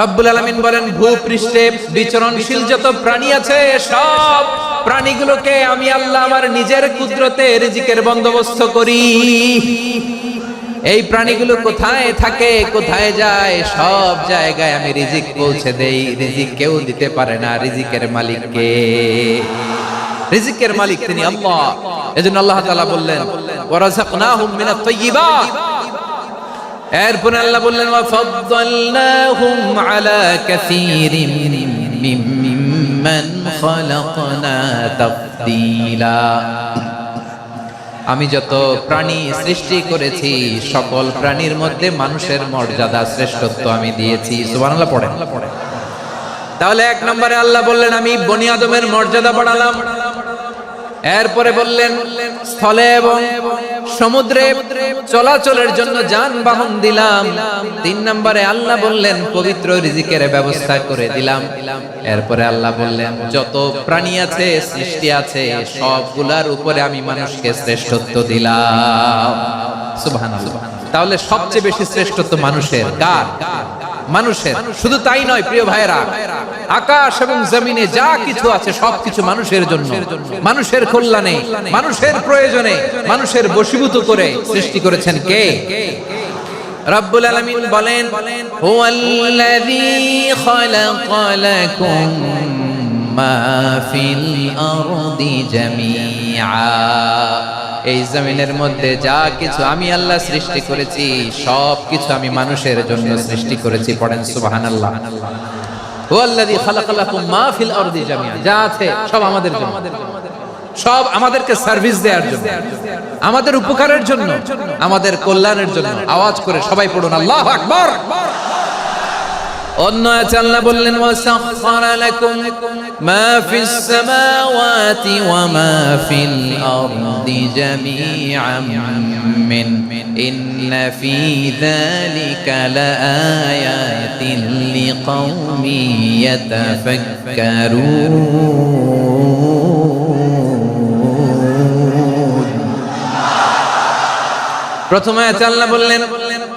রব্বুল আলামিন বলেন, ভূপৃষ্ঠে বিচরণশীল যত প্রাণী আছে, সব প্রাণীগুলোকে আমি আল্লাহ আমার নিজের কুদরতে রিজিকের বন্দোবস্ত করি। এই প্রাণীগুলো কোথায় থাকে, কোথায় যায়, সব জায়গায় আমি রিজিক পৌঁছে দেই। রিজিক কেউ দিতে পারে না, রিজিকের মালিককে রিজিকের মালিক তিনি আল্লাহ। এজন্য আল্লাহ তাআলা বললেন ওয়ারাযাকনাহুম মিনাত তাইয়্যিবাত এরপরে আল্লাহ বললেন আমি যত প্রাণী সৃষ্টি করেছি, সকল প্রাণীর মধ্যে মানুষের মর্যাদা শ্রেষ্ঠত্ব আমি দিয়েছি। তাহলে এক নম্বরে আল্লাহ বললেন, আমি বনি আদমের মর্যাদা বাড়ালাম। এরপরে বললেন, স্থলে এবং সমুদ্রে চলাচলের জন্য যানবাহন দিলাম। তিন নম্বরে আল্লাহ বললেন, পবিত্র রিজিকের ব্যবস্থা করে দিলাম। এরপরে আল্লাহ বললেন, যত প্রাণী আছে, সৃষ্টি আছে, সবগুলার উপরে আমি মানুষকে শ্রেষ্ঠত্ব দিলাম। সুবহানাল্লাহ। তাহলে সবচেয়ে বেশি শ্রেষ্ঠত্ব মানুষের কার? মানুষের। শুধু তাই নয়, প্রিয় ভাইরা আকাশ এবং জমিনে যা কিছু আছে সবকিছু মানুষের জন্য। মানুষের কল্যাণে, মানুষের প্রয়োজনে, মানুষের বশীভূত করে সৃষ্টি করেছেন কে? রব্বুল আলামিন বলেন, হুয়াল্লাযী খালাকা এই জমিনের মধ্যে যা কিছু আমি আল্লাহ সৃষ্টি করেছি, সব কিছু আমি মানুষের জন্য সৃষ্টি করেছি, পড়েন সুবহানাল্লাহ। ওয়াল্লাযী খালাকা লাকুম মা ফিল আরদি জামিআ, যা আছে সব আমাদের আমাদেরকে সার্ভিস দেওয়ার জন্য, আমাদের উপকারের জন্য, আমাদের কল্যাণের জন্য। আওয়াজ করে সবাই পড়ুন, আল্লাহু আকবার। অন্য আছে আল্লাহ বললেন ওয়াসাখখারা লাকুম মা ফিস সামাওয়াতি ওয়া মা ফিল আরদি জামিআন মিন ইন্না ফি যালিকা লাআয়াতিন লিকাউমিন ইয়াতাফাক্কারুন প্রথমে আছে আল্লাহ বললেন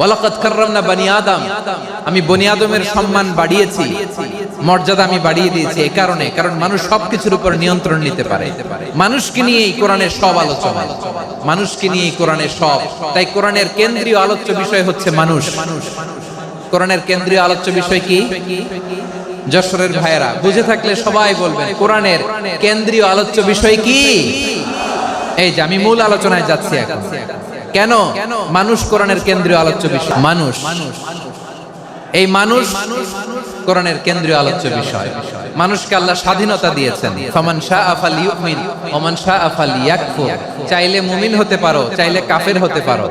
ওয়ালাকাদ কাররামনা বানি আদম। আমি বনি আদমের সম্মান বাড়িয়েছি, মর্যাদা আমি বাড়িয়ে দিয়েছি এই কারণে, কারণ মানুষ সবকিছুর উপর নিয়ন্ত্রণ নিতে পারে। মানুষকে নিয়ে এই কোরআনের সব আলোচনা। মানুষকে নিয়ে এই কোরআনের সব। তাই কোরআনের কেন্দ্রীয় আলোচ্য বিষয় হচ্ছে মানুষ। কোরআনের কেন্দ্রীয় আলোচ্য বিষয় কি? যশোরের ভাইয়েরা, বুঝে থাকলে সবাই বলবেন, কোরআনের কেন্দ্রীয় আলোচ্য বিষয় কি? এই যে, আমি মূল আলোচনায় যাচ্ছি এখন। কেন? মানুষ কোরআনের কেন্দ্রীয় আলোচ্য বিষয়। মানুষ। এই মানুষ কোরআনের কেন্দ্রীয় আলোচ্য বিষয়। মানুষকে আল্লাহ স্বাধীনতা দিয়েছেন। ফমান শাহ আফাল ইউমিন ওমান শাহ আফাল ইয়াকফুর চাইলে মুমিন হতে পারো, চাইলে কাফের হতে পারো।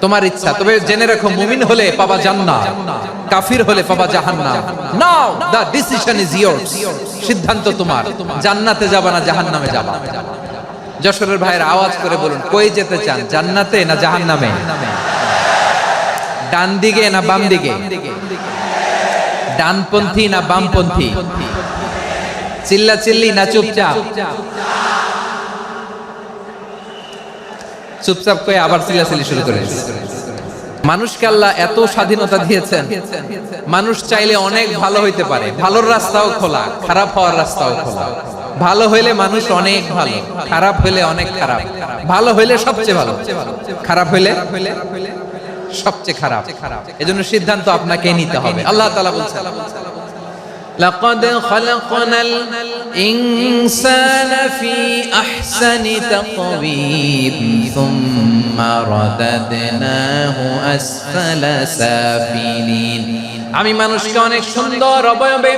তোমার ইচ্ছা, তবে জেনে রাখো, মুমিন হলে পাবা জান্নাত। কাফির হলে পাবা জাহান্নাম। Now the decision is yours. সিদ্ধান্ত তোমার। জান্নাতে যাবা না, জাহান্নামে যাবা। যশোরের ভাইয়ের আওয়াজ করে বলুন, কই যেতে চান, জান্নাতে না জাহান্নামে? ডান দিকে না বাম দিকে? ডানপন্থী না বামপন্থী? চিল্লা চিল্লি না চুপচাপ? চুপচাপ করে আবার চিল্লাচিল্লি শুরু করে মানুষকে আল্লাহ এত স্বাধীনতা দিয়েছেন, মানুষ চাইলে অনেক ভালো হইতে পারে, ভালোর রাস্তাও খোলা, খারাপ হওয়ার রাস্তাও খোলা। ভালো হইলে মানুষ অনেক ভালো খারাপ হইলে অনেক খারাপ ভালো হইলে সবচেয়ে ভালো খারাপ হইলে সবচেয়ে খারাপ এজন্য সিদ্ধান্ত আপনাকে নিতে হবে আল্লাহ তাআলা বলছেন لقد خلقنا الإنسان في أحسن تقويم ثم رددناه أسفل سافلين আমি মানুষকে অনেক সুন্দর অবয়বে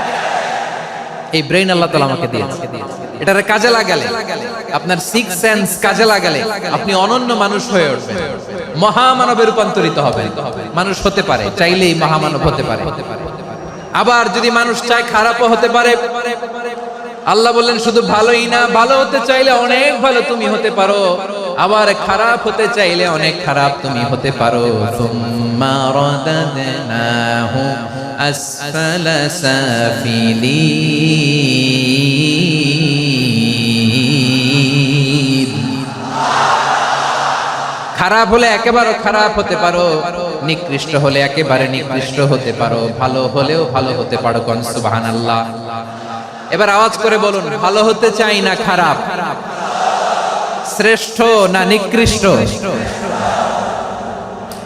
এই ব্রেন আল্লাহ তালা আমাকে দিয়েছে। এটার কাজে লাগালে, আপনার সিক্স সেন্স কাজে লাগালে আপনি অনন্য মানুষ হয়ে উঠবেন। মহামানবে রূপান্তরিত হবে মানুষ হতে পারে, চাইলেই মহামানব হতে পারে। আবার যদি মানুষ চায় খারাপও হতে পারে, আল্লাহ বললেন, শুধু ভালোই না, ভালো হতে চাইলে অনেক ভালো তুমি হতে পারো। আবার খারাপ হতে চাইলে অনেক খারাপ তুমি হতে পারো। রাদাদনাহু আসফালা সাফিলিন খারাপ হলে একেবারে খারাপ হতে পারো, নিকৃষ্ট হলে একেবারে নিকৃষ্ট হতে পারো, ভালো হলেও ভালো হতে পারো কোন? সুবহানাল্লাহ। এবার আওয়াজ করে বলুন, ভালো হতে চাই না খারাপ? শ্রেষ্ঠ না নিকৃষ্ট?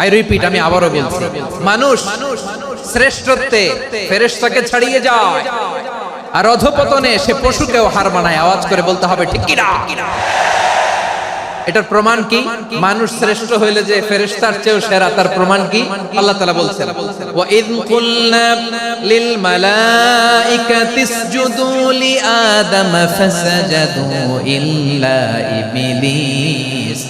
আই রিপিট আমি আবারও বলছি, মানুষ শ্রেষ্ঠত্বে ফেরেশতাকে ছাড়িয়ে যায় আর অধপতনে সে পশুকেও হার মানায়। আওয়াজ করে বলতে হবে, ঠিক কিনা? এটার প্রমাণ কি? মানুষ শ্রেষ্ঠ হইলে যে ফেরেশতার চেয়েও সেরা, তার প্রমাণ কি? আল্লাহ তাআলা বলছেন, ওয়া ইদ কুলনা লিল মালাইকাতি ইসজুদু লি আদম ফাসাজাদু ইল্লা ইবলিস,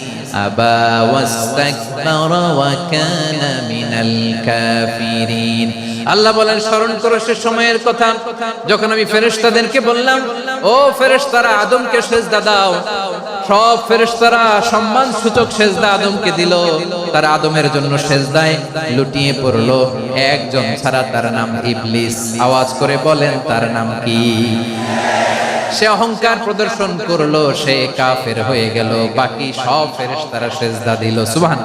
আবা ওয়াস্তাকবারা ওয়া কানা মিনাল কাফিরিন. আল্লাহ বলেন, স্মরণ করো সে সময়ের কথা, যখন আমি ফেরেশতাদেরকে বললাম, ও ফেরেশতারা, আদমকে সেজদা দাও। সব ফেরেশতারা সম্মান সূচক সেজদা আদমকে দিল। তার আদমের জন্য সেজদায় লুটিয়ে পড়ল। একজন ছাড়া তার নাম ইবলিস। আওয়াজ করে বলেন, তার নাম কি? সে অহংকার প্রদর্শন করল, সে কাফের হয়ে গেল। বাকি সব ফেরেশতারা সেজদা দিল। সুবহান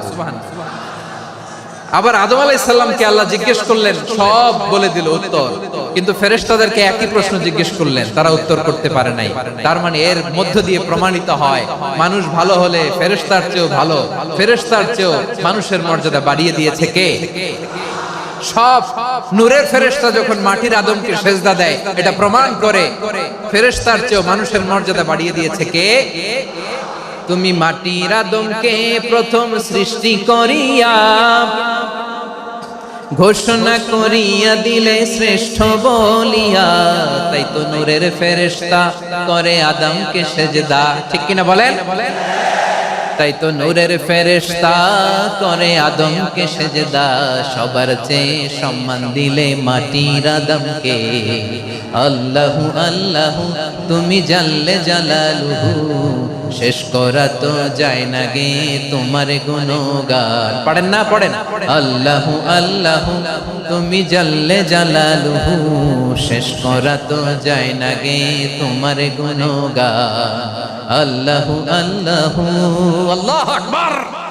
আবার আদম আলাইসাল্লামকে আল্লাহ জিজ্ঞেস করলেন, সব বলে দিল উত্তর। কিন্তু ফেরেশতাদেরকে একই প্রশ্ন জিজ্ঞেস করলেন, তারা উত্তর করতে পারে নাই। তার মানে এর মধ্য দিয়ে প্রমাণিত হয়, মানুষ ভালো হলে ফেরেশতার চেয়েও ভালো, ফেরেশতার চেয়েও মানুষের মর্যাদা বাড়িয়ে দিয়েছে কে? সব নূরের ফেরেশতা যখন মাটির আদমকে সেজদা দেয়, এটা প্রমাণ করে ফেরেশতার চেয়েও মানুষের মর্যাদা বাড়িয়ে দিয়েছে কে? তুমি মাটির আদমকে প্রথম সৃষ্টি করিয়া ঘোষণা করিয়া দিলে শ্রেষ্ঠ বলিয়া, তাই তো নূরের ফেরেশতা করে আদমকে সেজদা। ঠিক কিনা বলেন? তাই তো নূরের ফেরেশতা করে আদমকে সেজদা। সবার চেয়ে সম্মান দিলে মাটির আদমকে। আল্লাহু আল্লাহু, তুমি জানলে জালালুহু। শেষ করা তো যায় না গে তোমার গুণগান। পড়েন না পড়েন আল্লাহ আল্লাহ, তুমি জাল্লে জালালুহু। শেষ করা তো যায় না গে তোমার গুণগান। আল্লাহ আল্লাহ। আল্লাহ আকবার।